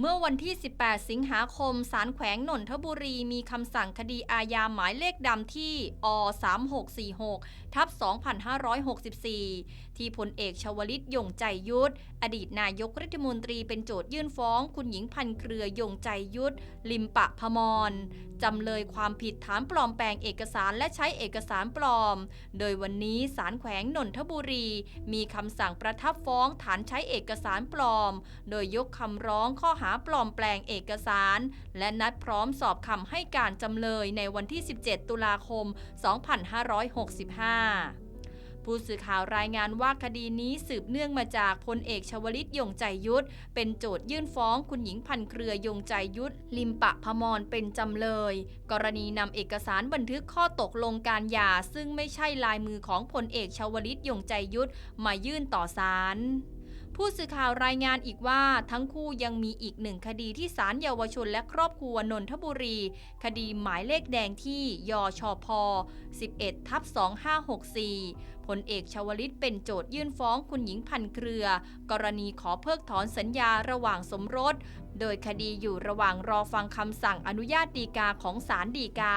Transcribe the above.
เมื่อวันที่ 18 สิงหาคม ศาลแขวงนนทบุรีมีคำสั่งคดีอาญาหมายเลขดำที่ อ 3646 ทับ 2564 ที่พลเอกชวลิตยงใจยุทธ อดีตนายกรัฐมนตรีเป็นโจทยื่นฟ้อง คุณหญิงพันเครือยงใจยุทธ ลิมปะพมรจำเลยความผิดฐานปลอมแปลงเอกสารและใช้เอกสารปลอม โดยวันนี้ศาลแขวงนนทบุรี มีคำสั่งประทับฟ้องฐานใช้เอกสารปลอม โดยยกคำร้องข้อหาปลอมแปลงเอกสาร และนัดพร้อมสอบคำให้การจำเลยในวันที่ 17 ตุลาคม 2565 ผู้สื่อข่าวรายงานว่าคดีนี้สืบเนื่องมาจากพลเอกชวลิตยงใจยุทธเป็นโจทยื่นฟ้องคุณหญิงพันเครือยงใจยุทธลิมปะพมรเป็นจำเลย กรณีนำเอกสารบันทึกข้อตกลงการหย่าซึ่งไม่ใช่ลายมือของพลเอกชวลิตยงใจยุทธมายื่นต่อศาล ผู้สื่อข่าวรายงานอีกว่าทั้งคู่ยังมีอีกหนึ่งคดีที่ศาลเยาวชนและครอบครัวนนทบุรี คดีหมายเลขแดงที่ยชพ 11ทับ2564พลเอกชวลิตเป็นโจทยื่นฟ้องคุณหญิงพันเครือ กรณีขอเพิกถอนสัญญาระหว่างสมรส โดยคดีอยู่ระหว่างรอฟังคำสั่งอนุญาตฎีกาของศาลฎีกา